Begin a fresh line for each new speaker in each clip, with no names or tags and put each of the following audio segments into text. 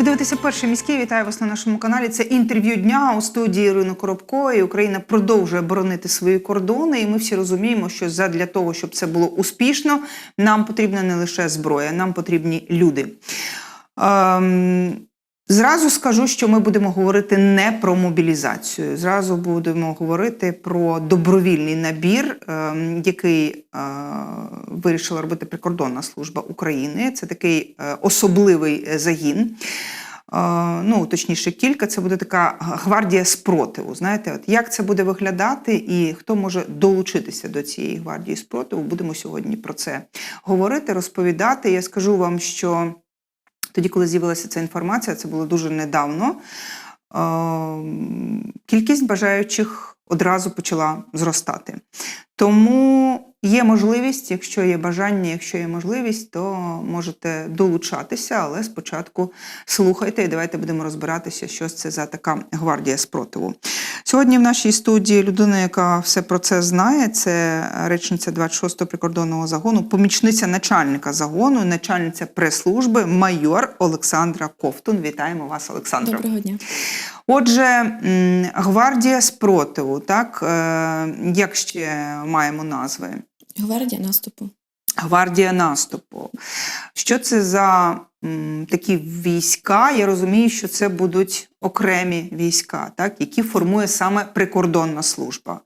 Ви дивитеся перший міський. Вітаю вас на нашому каналі. Це інтерв'ю дня у студії Ірини Коробко. І Україна продовжує боронити свої кордони. І ми всі розуміємо, що задля того, щоб це було успішно, нам потрібна не лише зброя, нам потрібні люди. Ем, Зразу скажу, що ми будемо говорити не про мобілізацію. Зразу будемо говорити про добровільний набір, ем, який е, вирішила робити прикордонна служба України. Це такий е, особливий е, загін. Ну, точніше, кілька. Це буде така гвардія спротиву. Знаєте, от як це буде виглядати, і хто може долучитися до цієї гвардії спротиву? Будемо сьогодні про це говорити, розповідати. Я скажу вам, що тоді, коли з'явилася ця інформація, це було дуже недавно. е, Кількість бажаючих одразу почала зростати. Тому є можливість, якщо є бажання, якщо є можливість, то можете долучатися, але спочатку слухайте і давайте будемо розбиратися, що це за така гвардія спротиву. Сьогодні в нашій студії людина, яка все про це знає, це речниця 26-го прикордонного загону, помічниця начальника загону, начальниця прес-служби, майор Олександра Ковтун. Вітаємо вас, Олександра.
Доброго дня.
Отже, гвардія спротиву, так е, як ще маємо назви?
Гвардія наступу.
Гвардія наступу. Що це за м, такі війська? Я розумію, що це будуть окремі війська, так, які формує саме прикордонна служба.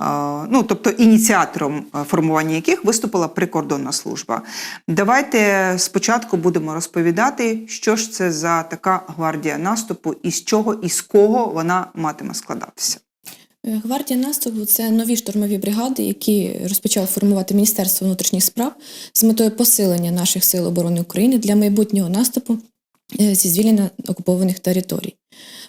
Е, ну, тобто ініціатором е, формування яких виступила прикордонна служба. Давайте спочатку будемо розповідати, що ж це за така гвардія наступу, і з чого і з кого вона матиме складатися.
Е, Гвардія наступу це нові штурмові бригади, які розпочало формувати Міністерство внутрішніх справ з метою посилення наших сил оборони України для майбутнього наступу е, зі звільнення окупованих територій.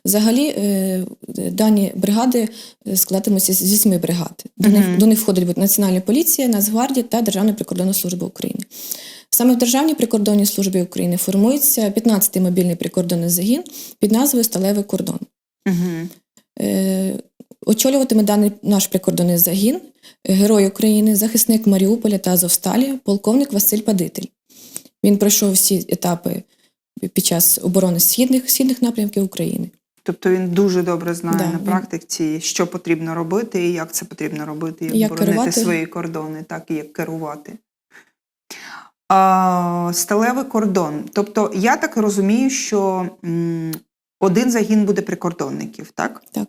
Взагалі, е, дані бригади складатимуться з вісьми бригад. До них,
Мгм.
до них входить Національна поліція, Нацгвардія та Державна прикордонна служба України. Саме в Державній прикордонній службі України формується 15-й мобільний прикордонний загін під назвою Сталевий кордон.
Угу.
Е, Очолюватиме даний наш прикордонний загін герой України, захисник Маріуполя та Азовсталі, полковник Василь Падитель. Він пройшов всі етапи під час оборони східних, східних напрямків України.
Тобто він дуже добре знає
Да,
на
він-
практиці, що потрібно робити і як це потрібно робити, як,
Як
боронити
керувати.
свої кордони, так і як керувати. А, сталевий кордон. Тобто, я так розумію, що м, один загін буде прикордонників, так?
Так.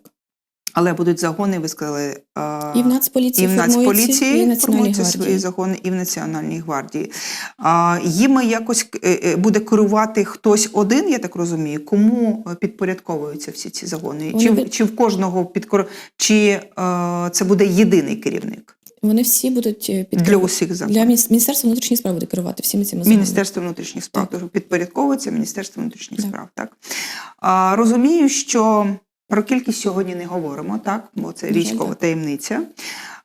Але будуть загони, ви сказали. а,
І в Нацполіції
і в Нацполіції
і в
формуються свої загони, і в Національній гвардії. А, їми якось е, е, буде керувати хтось один, я так розумію. Кому е, підпорядковуються всі ці загони?
Вони
Чи, чи в кожного підкор... чи це буде єдиний керівник
Вони всі будуть під
для усіх загонів?
для Міністерства внутрішніх справ буде керувати всіми цими загонами.
Міністерство внутрішніх справ,
Так.
тож підпорядковується Міністерство внутрішніх
Так.
справ. Так а, розумію, що про кількість сьогодні не говоримо, так бо це військова таємниця.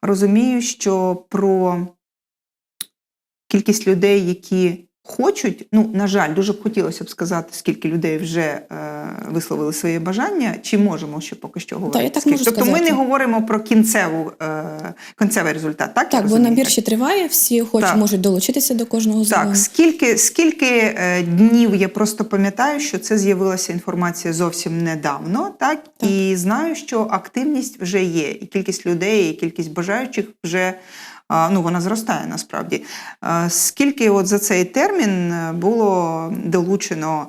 Розумію, що про кількість людей, які хочуть, ну на жаль, дуже б хотілося б сказати, скільки людей вже е, висловили своє бажання, чи можемо ще поки що говорити?
я так можу
тобто ми не говоримо про кінцеву е, кінцевий результат, так?
Так, бо набір ще триває, всі охочі
Так.
можуть долучитися до кожного загону.
Так, скільки, скільки е, днів я просто пам'ятаю, що це з'явилася інформація зовсім недавно, так?
Так.
і знаю, що активність вже є, і кількість людей, і кількість бажаючих вже ну, вона зростає насправді. Скільки от за цей термін е, було долучено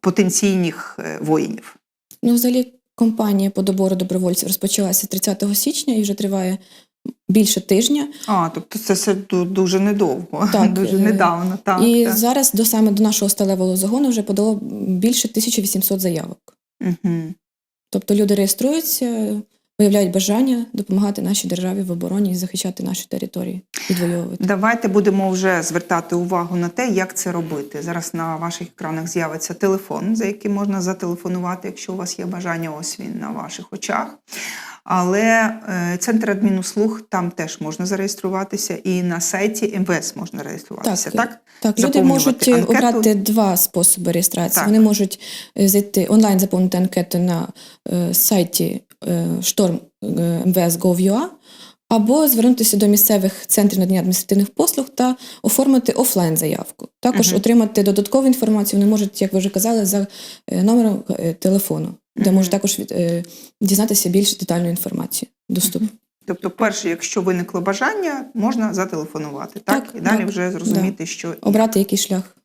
потенційних е, воїнів?
Ну, взагалі, кампанія по добору добровольців розпочалася 30 січня і вже триває більше тижня.
А, тобто це все дуже недовго,
Так,
дуже
е,
недавно. Так,
і
так.
зараз до саме до нашого сталевого загону вже подало більше 1800 заявок.
Угу.
Тобто люди реєструються, виявляють бажання допомагати нашій державі в обороні і захищати наші території, відвоювати.
Давайте будемо вже звертати увагу на те, як це робити. Зараз на ваших екранах з'явиться телефон, за яким можна зателефонувати, якщо у вас є бажання, ось він на ваших очах. Але е, центр адмінуслуг там теж можна зареєструватися, і на сайті МВС можна реєструватися. Так,
Так, Так, люди можуть е,
анкету.
обрати два способи реєстрації.
Так.
Вони можуть е, зайти онлайн заповнити анкету на сайті шторм е, MVS.gov.ua, або звернутися до місцевих центрів надання адміністративних послуг та оформити офлайн заявку. Також
Мгм.
отримати додаткову інформацію вони можуть, як ви вже казали, за е, номером е, телефону, де
Мгм.
можуть також від- е, дізнатися більш детальну інформацію. Доступ.
Тобто, перше, якщо виникло бажання, можна зателефонувати, так?
Так,
І далі
так,
вже зрозуміти, що
Обрати який шлях.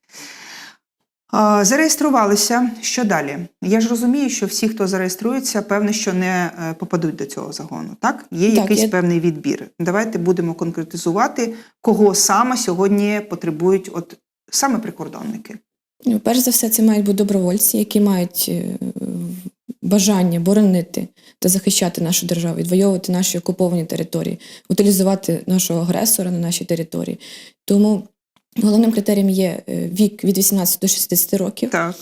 Зареєструвалися. Що далі? Я ж розумію, що всі, хто зареєструється, певне, що не е, попадуть до цього загону. Так, є
Так,
якийсь
я-
певний відбір. Давайте будемо конкретизувати, кого саме сьогодні потребують, от саме прикордонники.
Ну, Перш за все, це мають бути добровольці, які мають е, бажання боронити та захищати нашу державу, відвоювати наші окуповані території, утилізувати нашого агресора на нашій території. Тому головним критерієм є е, вік від 18 до 60 років,
Так.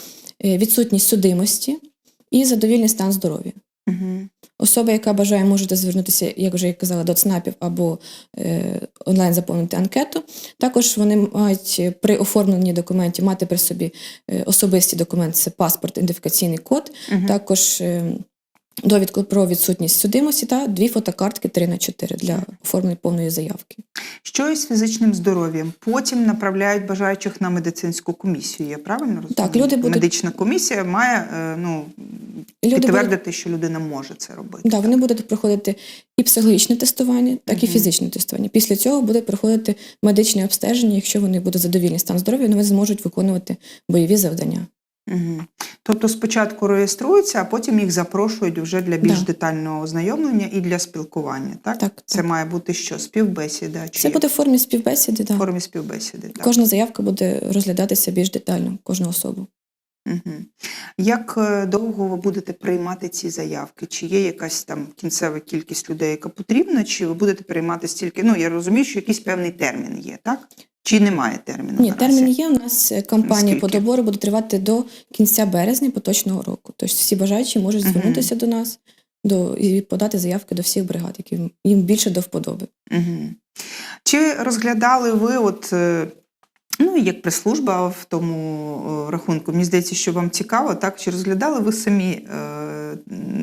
е, відсутність судимості і задовільний стан здоров'я.
Угу.
Особа, яка бажає, може звернутися, як вже я казала, до ЦНАПів або е, онлайн заповнити анкету. Також вони мають при оформленні документів мати при собі е, особисті документи, це паспорт, ідентифікаційний код,
Угу.
також е, довідку про відсутність судимості та дві фотокартки 3 на 4 для оформлення повної заявки.
Що із фізичним здоров'ям? Потім направляють бажаючих на медицинську комісію. Я правильно розумію?
Так, люди будуть-
Медична комісія має е, ну,
люди
підтвердити, що людина може це робити.
Да, вони будуть проходити і психологічне тестування, так і фізичне тестування. Після цього буде проходити медичне обстеження. Якщо вони будуть задовільні стан здоров'я, вони зможуть виконувати бойові завдання.
Угу. Тобто спочатку реєструються, а потім їх запрошують вже для більш
Да.
детального ознайомлення і для спілкування. Так?
Так,
Це
так.
має бути що? Співбесіда чи
Це буде в формі співбесіди.
в
Да.
формі співбесіди. Так?
Кожна заявка буде розглядатися більш детально, кожну особу.
Угу. Як е, довго ви будете приймати ці заявки? Чи є якась там кінцева кількість людей, яка потрібна, чи ви будете приймати стільки? Ну я розумію, що якийсь певний термін є, так? Чи немає терміну?
Ні,
наразі?
термін є. У нас кампанія кампанія по добору буде тривати до кінця березня поточного року. Тобто всі бажаючі можуть звернутися до нас до, і подати заявки до всіх бригад, які їм більше до вподоби.
Угу. Чи розглядали ви, от, ну, як прес-служба в тому е, рахунку, мені здається, що вам цікаво, так? Чи розглядали ви самі е,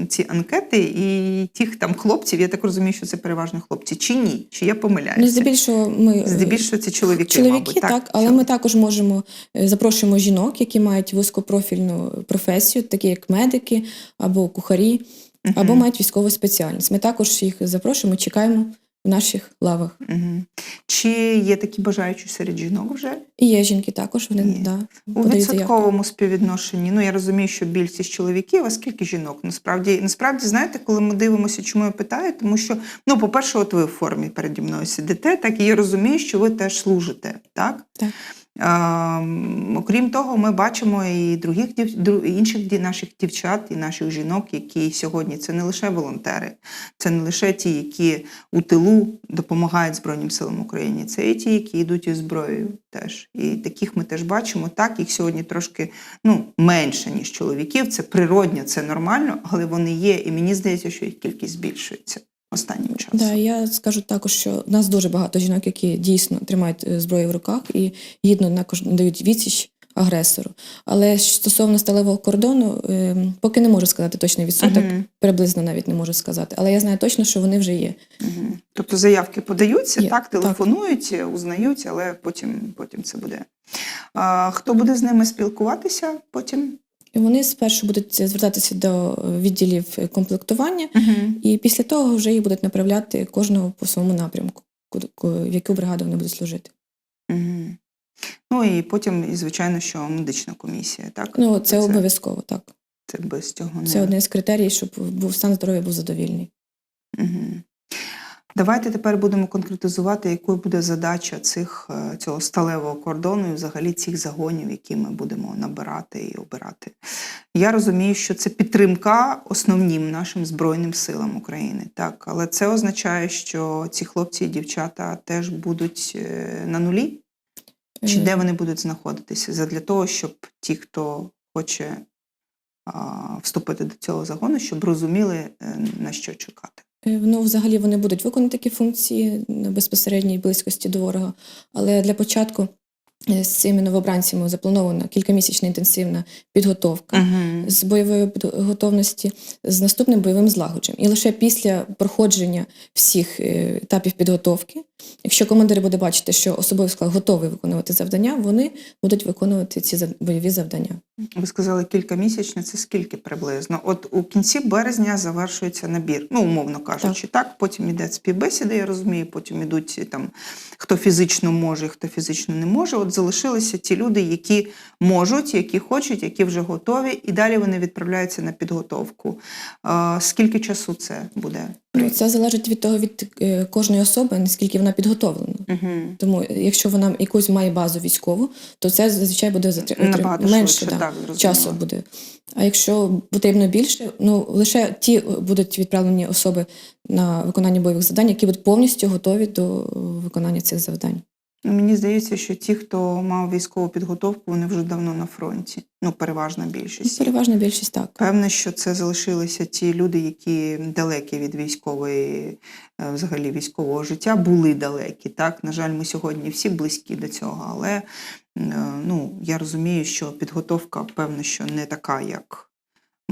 ці анкети і тих там хлопців, я так розумію, що це переважно хлопці, чи ні? Чи я
Ну, здебільшого ми е,
Здебільшого це чоловіки,
чоловіки,
мабуть,
так, але ми також можемо е, запрошуємо жінок, які мають вузькопрофільну професію, такі як медики або кухарі,
Мгм.
або мають військову спеціальність. Ми також їх запрошуємо, чекаємо в наших лавах.
Угу. Чи є такі бажаючі серед жінок вже?
І є жінки також, вони
Є.
да,
У
відсотковому заявки.
співвідношенні, ну я розумію, що більшість чоловіків, а скільки жінок? Насправді, насправді, знаєте, коли ми дивимося, чому я питаю, тому що, ну, по-перше, от ви в формі переді мною сидите, так і я розумію, що ви теж служите, так?
Так.
Окрім того, ми бачимо і других інших наших дівчат і наших жінок, які сьогодні це не лише волонтери, це не лише ті, які у тилу допомагають Збройним силам України, це і ті, які йдуть із зброєю теж. І таких ми теж бачимо. Так, їх сьогодні трошки ну, менше, ніж чоловіків. Це природньо, це нормально, але вони є. І мені здається, що їх кількість збільшується останнім часом.
Да, я скажу також, що в нас дуже багато жінок, які дійсно тримають е, зброю в руках і гідно також дають відсіч агресору. Але стосовно сталевого кордону, е, поки не можу сказати точний відсоток,
Мгм.
приблизно навіть не можу сказати. Але я знаю точно, що вони вже є.
Мгм. Тобто заявки подаються,
Є,
так,
так.
телефонують, узнають, але потім, потім це буде. А, хто буде з ними спілкуватися потім?
І вони спершу будуть звертатися до відділів комплектування, і після того вже їх будуть направляти кожного по своєму напрямку, в яку бригаду вони будуть служити.
Мгм. Ну і потім, і, звичайно, що медична комісія, так?
Ну це
це,
обов'язково, так.
це без цього не
Це один з критеріїв, щоб був стан здоров'я був задовільний.
Мгм. Давайте тепер будемо конкретизувати, якою буде задача цих, е, цього сталевого кордону і взагалі цих загонів, які ми будемо набирати і обирати. Я розумію, що це підтримка основнім нашим Збройним силам України. Так, але це означає, що ці хлопці і дівчата теж будуть е, на нулі, чи
Е,
де вони будуть знаходитися задля того, щоб ті, хто хоче а, вступити до цього загону, щоб розуміли, на що чекати.
Е, Ну, взагалі вони будуть виконувати такі функції на безпосередній близькості до ворога. Але для початку З цими новобранцями запланована кількамісячна інтенсивна підготовка
Угу.
з бойової готовності з наступним бойовим злагодженням. І лише після проходження всіх е, етапів підготовки, якщо командир буде бачити, що особовий склад готовий виконувати завдання, вони будуть виконувати ці бойові завдання.
Ви сказали кількамісячне, це скільки приблизно? От у кінці березня завершується набір, ну умовно кажучи, так. Потім іде співбесіди, я розумію, потім ідуть е, там хто фізично може, хто фізично не може. От залишилися ті люди, які можуть, які хочуть, які вже готові, і далі вони відправляються на підготовку. Скільки часу це буде?
Ну, це залежить від того від е, кожної особи, наскільки вона підготовлена.
Угу.
Тому якщо вона якусь має базу військову, то це зазвичай буде затри-
Набагато
менше
швидше,
да,
так,
часу буде. А якщо потрібно більше, ну лише ті будуть відправлені особи на виконання бойових завдань, які будуть повністю готові до виконання цих завдань.
Ну, Мені здається, що ті, хто мав військову підготовку, вони вже давно на фронті. Ну, переважна
Ну,
більшість.
Переважна більшість так.
Певне, що це залишилися ті люди, які далекі від військової, е, взагалі військового життя, були далекі. Так, на жаль, ми сьогодні всі близькі до цього, але е, ну, я розумію, що підготовка, певно, що не така, як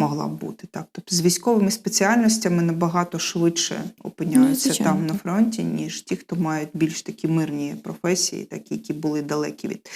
могла б бути. Так, тобто з військовими спеціальностями набагато швидше опиняються
Ну,
там на фронті, ніж ті, хто мають більш такі мирні професії, такі, які були далекі від.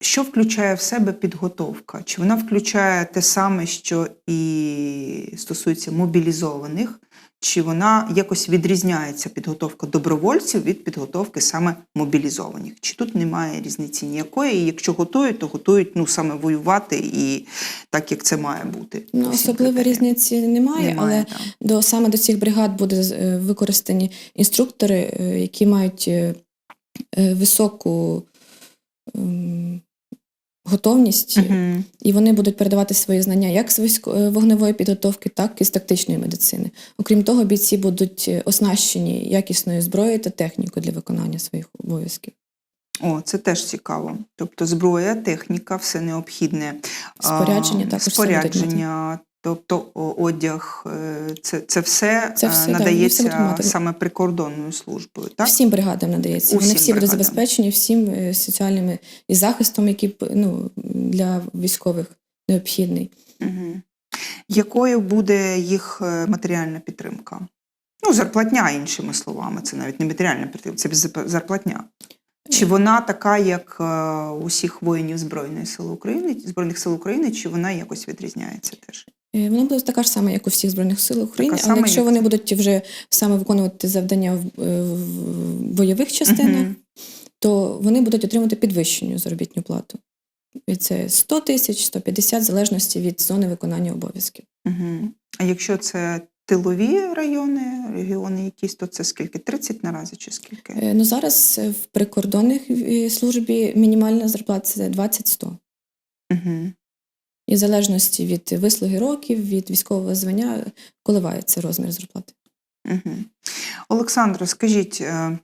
Що включає в себе підготовка? Чи вона включає те саме, що і стосується мобілізованих, чи вона якось відрізняється підготовка добровольців від підготовки саме мобілізованих? Чи тут немає різниці ніякої? І якщо готують, то готують ну саме воювати і так, як це має бути.
Ну, особливо різниці немає,
Немає,
але
так.
до саме до цих бригад буде е, використані інструктори, е, які мають е, високу ем, готовність,
угу.
і вони будуть передавати свої знання як з е, вогневої підготовки, так і з тактичної медицини. Окрім того, бійці будуть е, оснащені якісною зброєю та технікою для виконання своїх обов'язків.
О, це теж цікаво. Тобто зброя, техніка, все необхідне.
Спорядження також
спорядження, тобто одяг, е, це, це все,
Це
е,
все,
надається
будуть
саме прикордонною службою. Так?
Всім бригадам надається. Вони
Усім
всі будуть забезпечені всім е, соціальними і захистом, який ну, для військових необхідний.
Угу. Якою буде їх матеріальна підтримка? Ну, зарплатня, іншими словами, це навіть не матеріальна підтримка, це зарплатня. Чи вона така, як у всіх воїнів Збройної сили України, Збройних сил України, чи вона якось відрізняється теж?
Е, Вона буде така ж сама, як у всіх збройних сил України,
сама,
але якщо
як
вони будуть вже саме виконувати завдання в, е, в бойових частинах,
Мгм.
то вони будуть отримувати підвищену заробітну плату. І це 100 тисяч, 150, в залежності від зони виконання обов'язків.
Угу. А якщо це тилові райони, регіони якісь, то це скільки? 30 наразі чи скільки?
Е, Ну зараз в прикордонних службі мінімальна зарплата це 20-100.
Угу.
І в залежності від вислуги років, від військового звання коливається розмір зарплати.
Угу. Олександро, скажіть, е,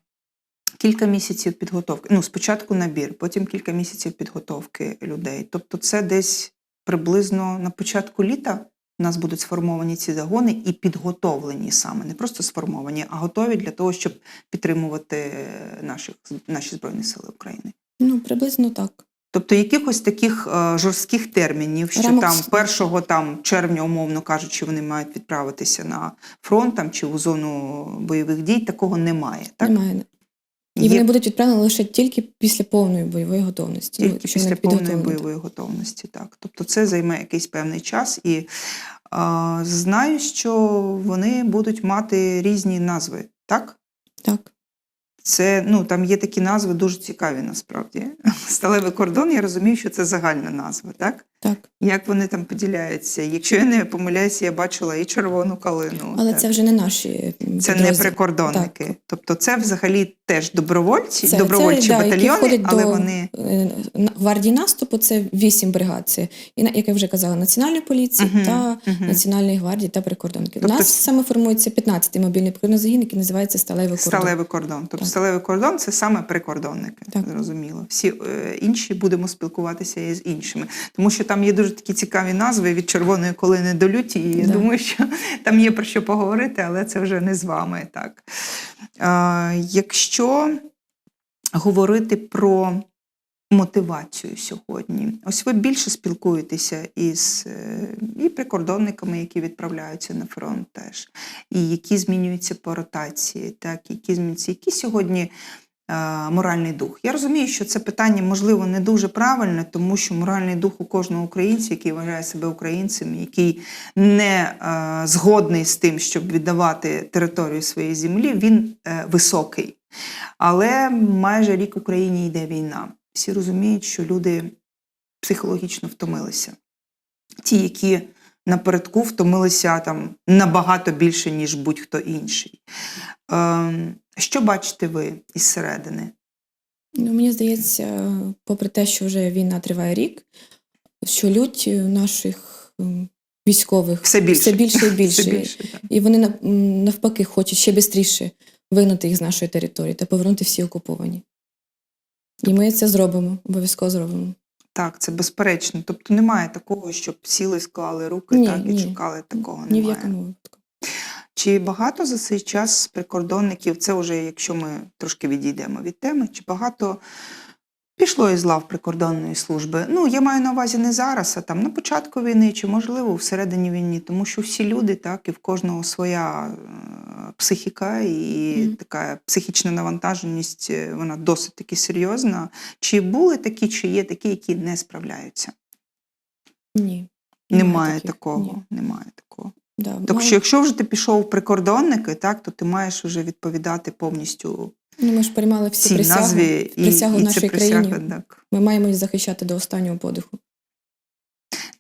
кілька місяців підготовки. Ну, спочатку набір, потім кілька місяців підготовки людей. Тобто, це десь приблизно на початку літа у нас будуть сформовані ці загони і підготовлені саме, не просто сформовані, а готові для того, щоб підтримувати наших, наші Збройні Сили України.
Ну, приблизно так.
Тобто якихось таких е, жорстких термінів, що
Рамок
там 1 там, червня, умовно кажучи, вони мають відправитися на фронт там, чи у зону бойових дій, такого немає. Так?
Немає. І
Є
вони будуть відправлені лише тільки після повної бойової готовності.
тільки
ну,
після повної бойової готовності. Так. Тобто це займе якийсь певний час. І а, знаю, що вони будуть мати різні назви. Так?
Так.
Це ну там є такі назви дуже цікаві насправді. Сталевий кордон, я розумію, що це загальна назва, так?
Так.
Як вони там поділяються? Якщо я не помиляюся, я бачила і червону калину.
Але
так.
це вже не наші
це
підрозділи.
не прикордонники.
Так.
Тобто це взагалі теж добровольці,
Це-
добровольчі
це,
батальйони,
входять
але
до
вони
е, гвардії наступу. Це вісім бригад. Це як я вже казала, національної поліції
Мгм,
та
мгм.
Національної гвардії та прикордонники.
Тобто
У нас саме формується 15-й мобільний прикордонний загін, який називається Сталевий кордон.
сталевий кордон. Тобто
Так.
сталевий кордон це саме прикордонники.
Так.
Зрозуміло. Всі е, інші будемо спілкуватися з іншими, тому що там є дуже такі цікаві назви від червоної колини до люті. І я
Да.
думаю, що там є про що поговорити, але це вже не з вами. Так. Е, якщо говорити про мотивацію сьогодні. Ось ви більше спілкуєтеся із е, і прикордонниками, які відправляються на фронт теж, і які змінюються по ротації, так, які змінюються, які сьогодні. Е, Моральний дух. Я розумію, що це питання можливо не дуже правильне, тому що моральний дух у кожного українця, який вважає себе українцем, який не е, згодний з тим, щоб віддавати територію своєї землі, він е, високий. Але майже рік в Україні йде війна. Всі розуміють, що люди психологічно втомилися. Ті, які напередку втомилися там набагато більше, ніж будь-хто інший. Ем, що бачите ви із середини?
Ну, мені здається, попри те, що вже війна триває рік, що лють наших військових
Все більше.
все більше і більше.
Все більше.
І вони навпаки хочуть ще швидше вигнати їх з нашої території та повернути всі окуповані. І ми це зробимо, обов'язково зробимо.
Так, це безперечно. Тобто немає такого, щоб сіли, склали руки
Ні,
так, і
ні.
чекали. Такого
Ні в якому випадку.
Чи багато за цей час прикордонників, це вже якщо ми трошки відійдемо від теми, чи багато пішло із лав прикордонної служби? Ну, я маю на увазі не зараз, а там на початку війни, чи можливо всередині війни, тому що всі люди, так, і в кожного своя е, психіка і
Мгм.
така психічна навантаженість, е, вона досить таки серйозна. Чи були такі, чи є такі, які не справляються?
Ні.
Немає,
таких.
такого.
Ні.
Немає такого.
Да.
Так
мало-
що, якщо вже ти пішов в прикордонники, так, то ти маєш вже відповідати повністю
ну, ми ж приймали всі
цій
присягу.
назві і,
присягу
і
нашій
присяга.
країні.
Так.
Ми маємо їх захищати до останнього подиху.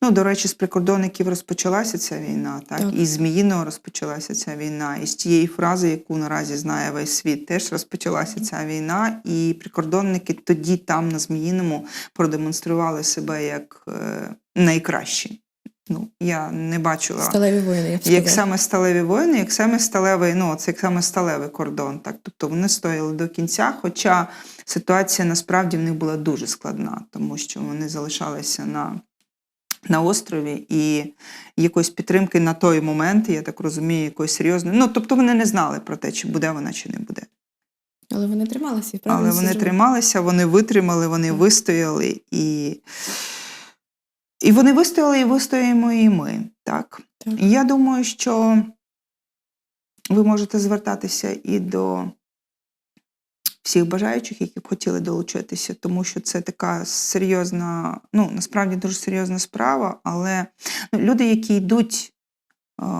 Ну, до речі, з прикордонників розпочалася ця війна, так?
Так.
і з Зміїного розпочалася ця війна. І з тієї фрази, яку наразі знає весь світ, теж розпочалася ця війна. І прикордонники тоді там, на Зміїному, продемонстрували себе як е, найкращі. Ну, я не бачила.
Сталеві воїни, я б
Як саме сталеві воїни, як саме сталевий, ну це як саме сталевий кордон. Так, тобто вони стояли до кінця. Хоча ситуація насправді в них була дуже складна, тому що вони залишалися на, на острові і якоїсь підтримки на той момент, я так розумію, якоїсь серйозної. Ну тобто вони не знали про те, чи буде вона, чи не буде.
Але вони трималися правильно
Але вони
зробили.
трималися, вони витримали, вони
Так.
вистояли і. І вони вистояли, і вистоїмо і ми. Так.
Так.
Я думаю, що ви можете звертатися і до всіх бажаючих, які б хотіли долучитися, тому що це така серйозна, ну насправді дуже серйозна справа, але ну, люди, які йдуть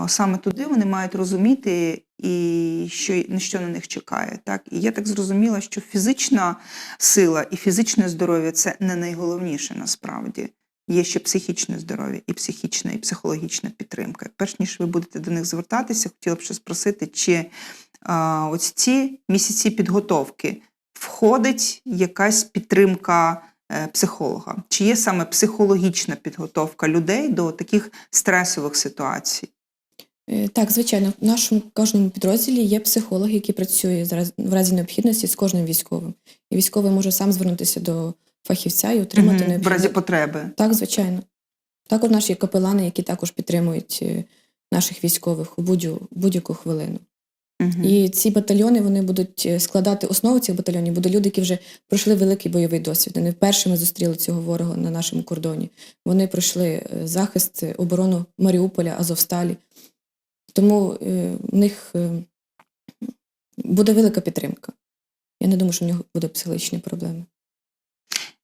саме туди, вони мають розуміти, і що, на що на них чекає. Так? І я так зрозуміла, що фізична сила і фізичне здоров'я це не найголовніше насправді. Є ще психічне здоров'я, і психічна, і психологічна підтримка. Перш ніж ви будете до них звертатися, хотіла б ще спросити, чи а, ось ці місяці підготовки входить якась підтримка е, психолога? Чи є саме психологічна підготовка людей до таких стресових ситуацій?
Е, Так, звичайно, в нашому кожному підрозділі є психолог, який працює зараз в разі необхідності з кожним військовим. І військовий може сам звернутися до фахівця і отримати
Мгм, в
необхідну
разі потреби?
Так, звичайно. Також наші капелани, які також підтримують е, наших військових у будь-яку будь-яку хвилину.
Мгм.
І ці батальйони вони будуть е, складати основу цих батальйонів, будуть люди, які вже пройшли великий бойовий досвід. Вони вперше ми зустріли цього ворога на нашому кордоні. Вони пройшли е, захист, оборону Маріуполя, Азовсталі. Тому в них буде велика підтримка. Я не думаю, що в нього буде психологічні проблеми.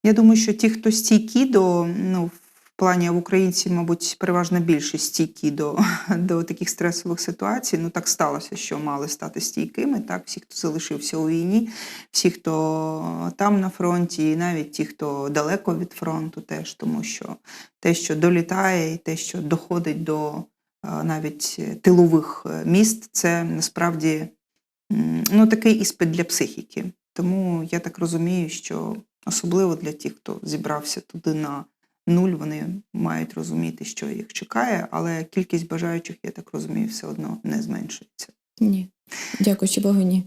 Я думаю, що ті, хто стійкі до ну, в плані в українців, мабуть, переважно більше стійкі до, до таких стресових ситуацій. Ну так сталося, що мали стати стійкими. Так, всі, хто залишився у війні, всі, хто там на фронті, і навіть ті, хто далеко від фронту, теж тому що те, що долітає, і те, що доходить до е, навіть тилових е, міст, це насправді ну, такий іспит для психіки. Тому я так розумію, що особливо для тих, хто зібрався туди на нуль, вони мають розуміти, що їх чекає, але кількість бажаючих, я так розумію, все одно не зменшується.
Ні. Дякуючи Богу, ні.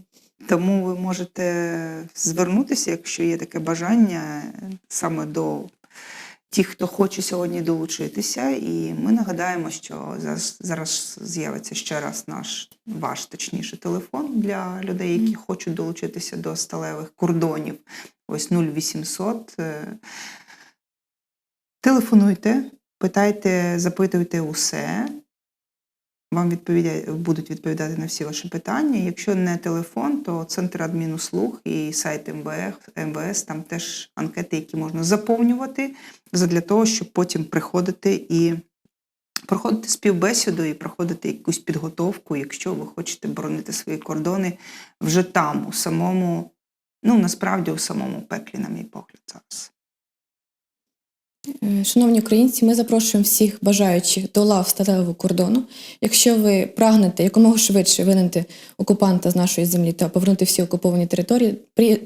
Тому ви можете звернутися, якщо є таке бажання, саме до ті, хто хоче сьогодні долучитися. І ми нагадаємо, що зараз, зараз з'явиться ще раз наш ваш точніше телефон для людей, які хочуть долучитися до сталевих кордонів. Ось 0800. Е, Телефонуйте, питайте, запитуйте усе. Вам відповідя... будуть відповідати на всі ваші питання. Якщо не телефон, то центр адмінуслуг і сайт МВС, МВС там теж анкети, які можна заповнювати для того, щоб потім приходити і проходити співбесіду і проходити якусь підготовку, якщо ви хочете боронити свої кордони вже там, у самому, ну насправді у самому пеклі, на мій погляд, зараз.
Е, Шановні українці, ми запрошуємо всіх бажаючих до лав сталевого кордону. Якщо ви прагнете якомога швидше винити окупанта з нашої землі та повернути всі окуповані території,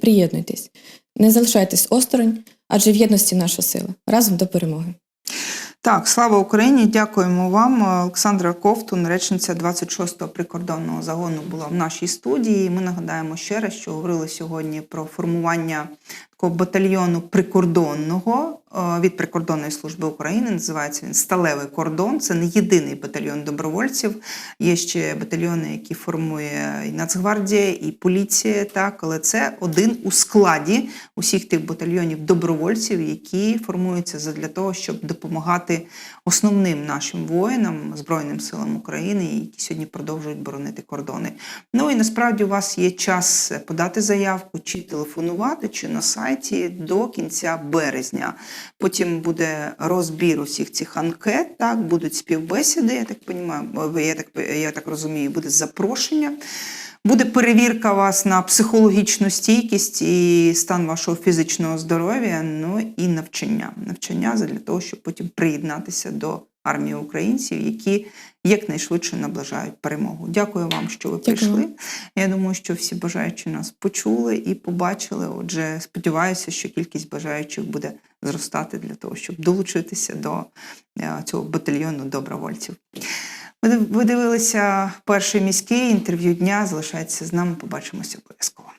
приєднуйтесь. Не залишайтесь осторонь, адже в єдності наша сила. Разом до перемоги.
Так, слава Україні! Дякуємо вам. Олександра Ковтун, речниця 26-го прикордонного загону, була в нашій студії. Ми нагадаємо ще раз, що говорили сьогодні про формування такого батальйону прикордонного від прикордонної служби України. Називається він Сталевий кордон. Це не єдиний батальйон добровольців. Є ще батальйони, які формує і Нацгвардія, і поліція. Так, але це один у складі усіх тих батальйонів добровольців, які формуються для того, щоб допомагати основним нашим воїнам, Збройним силам України, які сьогодні продовжують боронити кордони. Ну і насправді у вас є час подати заявку, чи телефонувати, чи на сайті до кінця березня. Потім буде розбір усіх цих анкет, так будуть співбесіди. Я так розумію, я так, я так розумію, буде запрошення. Буде перевірка вас на психологічну стійкість і стан вашого фізичного здоров'я, ну і навчання. Навчання для того, щоб потім приєднатися до армії українців, які якнайшвидше наближають перемогу. Дякую вам, що ви
Дякую
прийшли. Я думаю, що всі бажаючі нас почули і побачили. Отже, сподіваюся, що кількість бажаючих буде зростати для того, щоб долучитися до е, цього батальйону добровольців. Ви див- дивилися перший міський інтерв'ю дня. Залишайтеся з нами. Побачимося обов'язково.